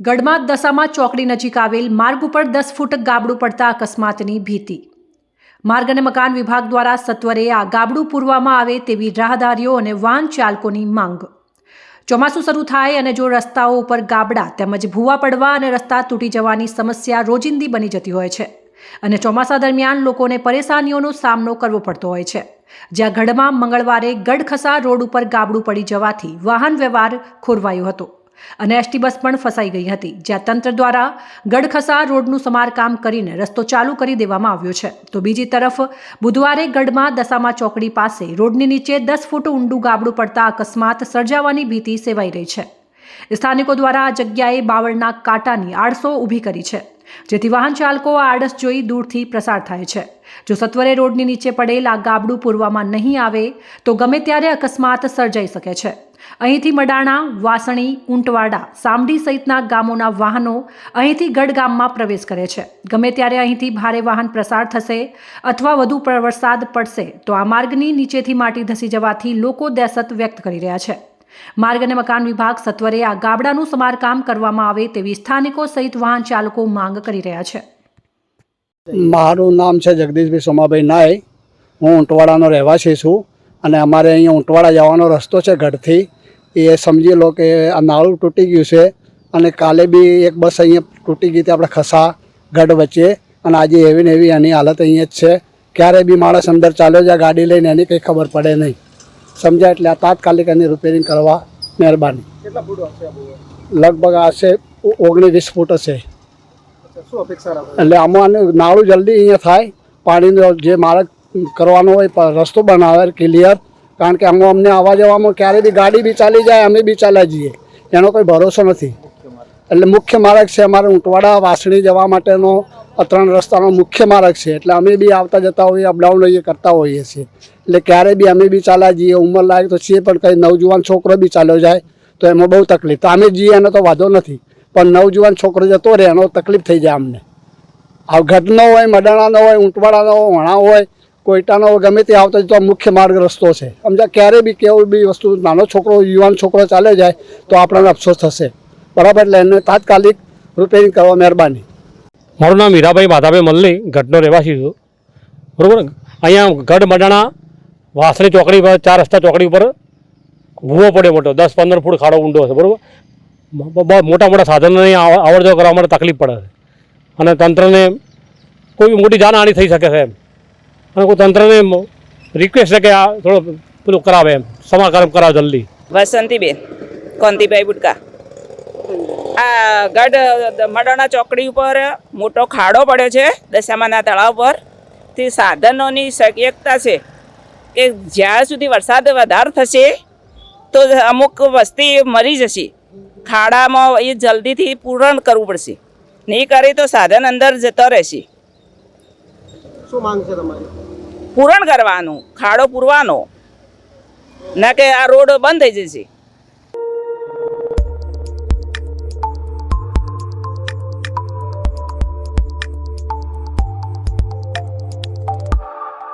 ગઢમાં દશામાં ચોકડી નજીક આવેલ માર્ગ ઉપર દસ ફૂટ ગાબડું પડતા અકસ્માતની ભીતિ. માર્ગ અને મકાન વિભાગ દ્વારા સત્વરે આ ગાબડું પૂરવામાં આવે તેવી રાહદારીઓ અને વાહન ચાલકોની માંગ. ચોમાસું શરૂ થાય અને જો રસ્તાઓ ઉપર ગાબડા તેમજ ભૂવા પડવા અને રસ્તા તૂટી જવાની સમસ્યા રોજિંદી બની જતી હોય છે અને ચોમાસા દરમિયાન લોકોને પરેશાનીઓનો સામનો કરવો પડતો હોય છે. જ્યાં ગઢમાં મંગળવારે ગઢખસા રોડ ઉપર ગાબડું પડી જવાથી વાહન વ્યવહાર ખોરવાયો હતો. અને એસટી બસ પણ ફસાઈ ગઈ હતી, જ્યાં તંત્ર દ્વારા ગઢખસા રોડનું સમારકામ કરીને રસ્તો ચાલુ કરી દેવામાં આવ્યો છે. તો બીજી તરફ, બુધવારે ગઢમાં દશામા ચોકડી પાસે રોડની નીચે દસ ફૂટ ઊંડું ગાબડું પડતા અકસ્માત સર્જાવાની ભીતિ સેવાઈ રહી છે. સ્થાનિકો દ્વારા આ જગ્યાએ બાવળના કાંટાની આડસો ઊભી કરી છે. જેથી વાહન ચાલકો આ આડસ જોઈ દૂરથી પ્રસાર થાય છે. જો સત્વરે રોડની નીચે પડેલ આ ગાબડું પૂરવામાં નહીં આવે, તો ગમે ત્યારે અકસ્માત સર્જાઈ શકે છે. અહીંથી મડાણા, વાસણી ઊંટવાડા સામડી સહિતના ગામોના વાહનો અહીંથી ગઢ ગામમાં પ્રવેશ કરે છે. ગમે ત્યારે અહીંથી ભારે વાહન પ્રસાર થશે અથવા વધુ વરસાદ પડશે, તો આ માર્ગની નીચેથી માટી ધસી જવાથી લોકો દહેશત વ્યક્ત કરી રહ્યા છે. માર્ગ અને મકાન વિભાગ સત્વરે આ ગાબડાનું સમારકામ કરવામાં આવે તેવી સ્થાનિકો સહિત વાહન ચાલકો માંગ કરી રહ્યા છે. મારું નામ છે જગદીશભાઈ સોમાભાઈ નાય. હું ઊંટવાડાનો રહેવાસી છું અને અમારે અહીંયા ઊંટવાડા જવાનો રસ્તો છે ગઢથી એ સમજી લો કે આ નાળું તૂટી ગયું છે અને કાલે બી એક બસ અહીંયા તૂટી ગઈ હતી આપણે ખસા ગઢ વચ્ચે અને આજે એવી ને એવી એની હાલત અહીંયા જ છે. ક્યારે બી માણસ અંદર ચાલ્યો જાય ગાડી લઈને એની કંઈ ખબર પડે નહીં. સમજ્યા એટલે આ તાત્કાલિક એની રિપેરિંગ કરવા મહેરબાની. લગભગ હશે ઓગણીસ વીસ ફૂટ હશે. એટલે આમાં નાળું જલ્દી અહીંયા થાય પાણીનો જે માર્ગ કરવાનો હોય રસ્તો બનાવે ક્લિયર કારણ કે આમાં અમને આવવા જવામાં ક્યારે બી ગાડી બી ચાલી જાય અમે બી ચાલ્યા જઈએ. એનો કોઈ ભરોસો નથી. એટલે મુખ્ય માર્ગ છે અમારે ઊંટવાડા વાસણી જવા માટેનો ત્રણ રસ્તાનો મુખ્ય માર્ગ છે. એટલે અમે બી આવતા જતા હોઈએ અપડાઉન એ કરતા હોઈએ છીએ. એટલે ક્યારે બી અમે બી ચાલ્યા જઈએ, ઉંમર લાગે તો છીએ, પણ કંઈ નવજુવાન છોકરો બી ચાલ્યો જાય, તો એમાં બહુ તકલીફ. તો અમે જઈએ એનો તો વાંધો નથી, પણ નવજુવાન છોકરો જતો રહે, એનો તકલીફ થઈ જાય અમને. ઘટનો હોય, મડાણાનો હોય ઊંટવાડાનો હોય વણા હોય કોઈટાનો હોય, ગમે તે આવતો તો મુખ્ય માર્ગ રસ્તો છે. સમજા ક્યારે બી કેવું બી વસ્તુ, નાનો છોકરો, યુવાન છોકરો ચાલે જાય, તો આપણને અફસોસ થશે. બરાબર? એટલે એને તાત્કાલિક રિપેરિંગ કરવા મહેરબાની. મારું નામ હીરાભાઈ માધાભાઈ મલ્લી ગઢનો રહેવાસી છું. બરાબર અહીંયા ગઢ, મડાણા વાસણી ચોકડી પર, ચાર રસ્તા ચોકડી ઉપર ભૂવો પડ્યો મોટો. દસ, પંદર ફૂટ ખાડો ઊંડો હશે બરાબર? મોટા મોટા સાધનોની આવ- અવર કરવા માટે તકલીફ પડે છે. અને તંત્રને કોઈ મોટી જાનહાની થઈ શકે છે એમ. અને કોઈ તંત્રને રિક્વેસ્ટ છે કે આ થોડો પેલું કરાવે એમ. સમારકામ કરાવે જલ્દી. વસંતીબેન કોંતીભાઈ બુટકા આ ગઢ મડાણા ચોકડી ઉપર મોટો ખાડો પડ્યો છે દશામાના તળાવ પર. તે સાધનોની શક્યતા છે. કે જ્યાં સુધી વરસાદ વધારે થશે તો અમુક વસ્તી મરી જશે. ખાડામાં એ જલ્દીથી પૂરણ કરવું પડશે. નહીં કરે તો સાધન અંદર જતો રહેશે. શું માંગ છે તમારી? પૂરણ કરવાનું ખાડો પૂરવાનો. ના કે આ રોડ બંધ થઈ જશે.